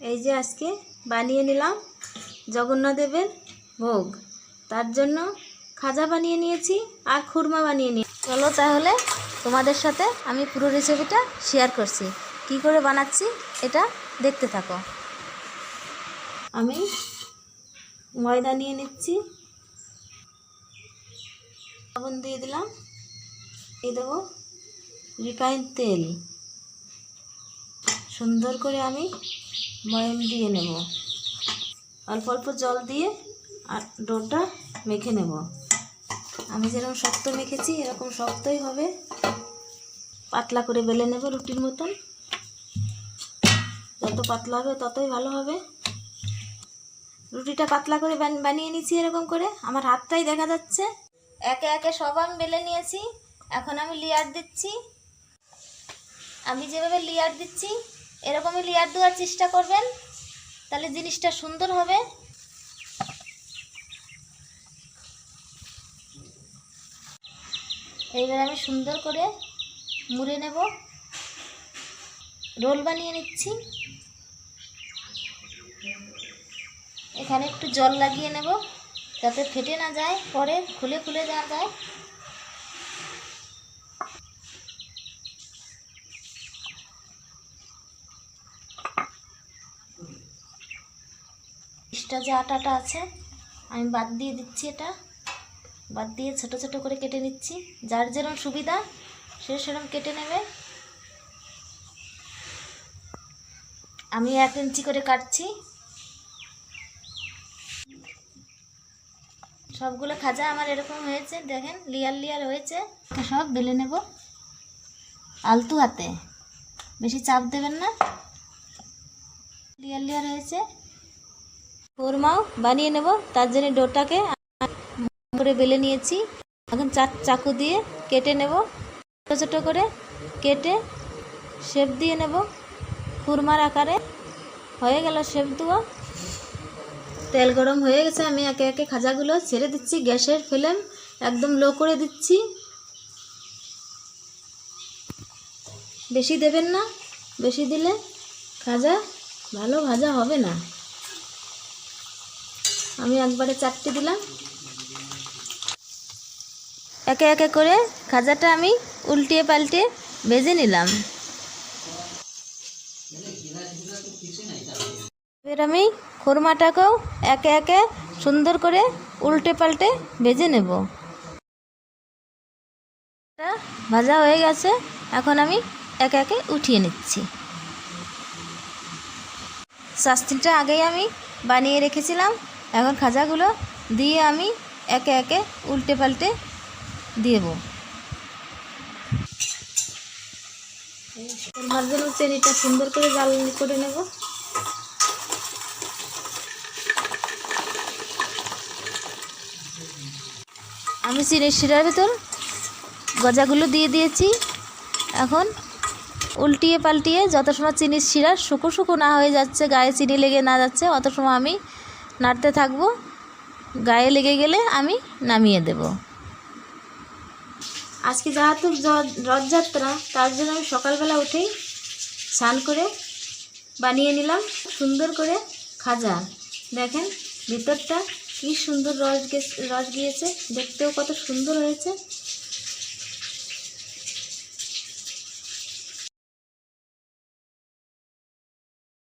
এই যে আজকে বানিয়ে নিলাম জগন্নাথদেবের ভোগ। তার জন্য খাজা বানিয়ে নিয়েছি আর খুরমা বানিয়ে নিয়ে চলো তাহলে তোমাদের সাথে আমি পুরো রেসিপিটা শেয়ার করছি। কি করে বানাচ্ছি এটা দেখতে থাকো। আমি ময়দা নিয়ে নিচ্ছি। লবণ দিয়ে দিলাম। দিয়ে দেবো রিফাইন তেল। সুন্দর করে আমি ময়ম দিয়ে নেব। অল্প অল্প জল দিয়ে আর ডোটা মেখে নেব। আমি যেরকম শক্ত মেখেছি, এরকম শক্তই হবে। পাতলা করে বেলে নেব রুটির মতন। যত পাতলা হবে, ততই ভালো হবে। রুটিটা পাতলা করে বান- বানিয়ে নিয়েছি এরকম করে। আমার হাতটাই দেখা যাচ্ছে। একে একে সব আমি বেলে নিয়েছি। এখন আমি লেয়ার দিচ্ছি। আমি যেভাবে লেয়ার দিচ্ছি এরকমই লেয়ার দেওয়ার চেষ্টা করবেন, তাহলে জিনিসটা সুন্দর হবে। এইবার আমি সুন্দর করে মুড়ে নেব। রোল বানিয়ে নিচ্ছি। এখানে একটু জল লাগিয়ে নেব, যাতে ফেটে না যায়, পরে খুলে খুলে না যায়। এক্সট্রা যে আটাটা আছে, আমি বাদ দিয়ে দিচ্ছি এটা। বাদ দিয়ে ছোট ছোট করে কেটে নিচ্ছি। যার যেরকম সুবিধা, সে সেরকম কেটে নেবে। আমি এক ইঞ্চি করে কাটছি। সবগুলো খাজা আমার এরকম হয়েছে, দেখেন, লিয়ার লিয়ার হয়েছে। সব বেলে নেব আলতু হাতে। বেশি চাপ দেবেন না। লিয়ার লিয়ার হয়েছে। কোরমাও বানিয়ে নেব। তার জন্য ডোটাকে করে বেলে নিয়েছি। এখন চাক চাকু দিয়ে কেটে নেব। ছোটো ছোটো করে কেটে শেপ দিয়ে নেব। খুরমার আকারে। হয়ে গেল শেপ দেওয়া তেল গরম হয়ে গেছে। আমি একে একে খাজাগুলো ছেড়ে দিচ্ছি। গ্যাসের ফ্লেম একদম লো করে দিচ্ছি। বেশি দেবেন না। বেশি দিলে খাজা ভালো ভাজা হবে না। আমি একবারে চারটে দিলাম। একে একে করে খাজাটা আমি উল্টিয়ে পাল্টে ভেজে নিলাম। এবার আমি খুরমাটাকেও একে একে সুন্দর করে উল্টে পাল্টে ভেজে নেব। ভাজা হয়ে গেছে, এখন আমি একে একে উঠিয়ে নিচ্ছি। শাস্তিটা আগেই আমি বানিয়ে রেখেছিলাম। এখন খাজাগুলো দিয়ে আমি একে একে উল্টে পাল্টে দেব। ভাত জন্য চেনিটা সুন্দর করে জাল করে নেব। আমি চিনির শিরার ভেতর গজাগুলো দিয়ে দিয়েছি। এখন উল্টিয়ে পাল্টিয়ে যত সময় চিনির শিরা শুকো শুকো না হয়ে যাচ্ছে গায়ে চিনি লেগে না যাচ্ছে অত সময় আমি নাড়তে থাকব। গায়ে লেগে গেলে আমি নামিয়ে দেব। আজকে যেহেতু রথযাত্রা, তার জন্য আমি সকালবেলা উঠেই স্নান করে বানিয়ে নিলাম সুন্দর করে খাজা। দেখেন, ভিতরটা কি সুন্দর রস গে- রস গিয়েছে, দেখতেও কত সুন্দর হয়েছে।